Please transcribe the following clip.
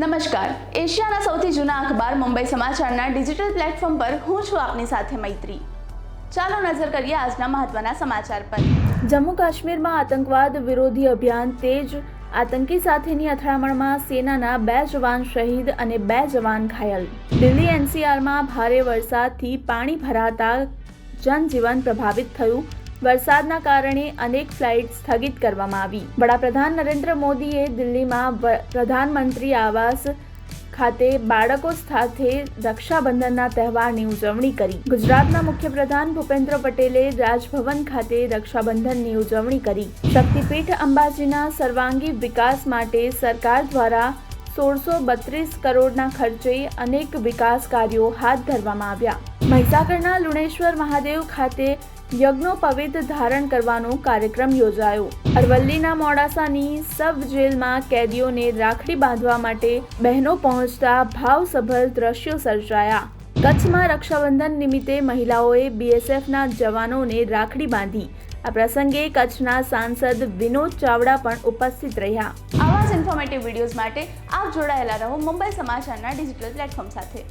નમસ્કાર. એશિયાના સૌથી જૂના અખબાર મુંબઈ સમાચારના ડિજિટલ પ્લેટફોર્મ પર હું છું આપની સાથે મૈત્રી. ચાલો નજર કરીએ આજના મહત્વના સમાચાર પર. જમ્મુ કાશ્મીરમાં આતંકવાદ વિરોધી અભિયાન તેજ. આતંકી સાથેની અથડામણમાં સેનાના બે જવાન શહીદ અને બે જવાન ઘાયલ. દિલ્હી એનસીઆરમાં ભારે વરસાદથી પાણી ભરાતા જનજીવન પ્રભાવિત થયું. વરસાદના કારણે અનેક ફ્લાઇટ સ્થગિત કરવામાં આવી. વડાપ્રધાન નરેન્દ્ર મોદીએ દિલ્હીમાં પ્રધાનમંત્રી આવાસ ખાતે બાળકો સાથે રક્ષાબંધનના તહેવારની ઉજવણી કરી. ગુજરાતના મુખ્યપ્રધાન ભૂપેન્દ્ર પટેલે રાજભવન ખાતે રક્ષાબંધનની ઉજવણી કરી. શક્તિપીઠ અંબાજીના સર્વાંગી વિકાસ માટે સરકાર દ્વારા સોળસો બત્રીસ કરોડના ખર્ચે અનેક વિકાસ કાર્યો હાથ ધરવામાં આવ્યા. મહીસાગરના લુણેશ્વર મહાદેવ ખાતે યજ્ઞોપવિત ધારણ કરવાનો કાર્યક્રમ યોજાયો. અરવલ્લીના મોડાસાની સબ જેલમાં કેદીઓને રાખડી બાંધવા માટે બહેનો પહોંચતા ભાવસભર દ્રશ્યો સર્જાયા. કચ્છમાં રક્ષાબંધન નિમિત્તે મહિલાઓએ બીએસએફના જવાનોને રાખડી બાંધી. આ પ્રસંગે કચ્છના સાંસદ વિનોદ ચાવડા પણ ઉપસ્થિત રહ્યા. આવા જ ઇન્ફોર્મેટિવ વિડીયોઝ માટે આપ જોડાયેલા રહો મુંબઈ સમાચારના ડિજિટલ પ્લેટફોર્મ સાથે.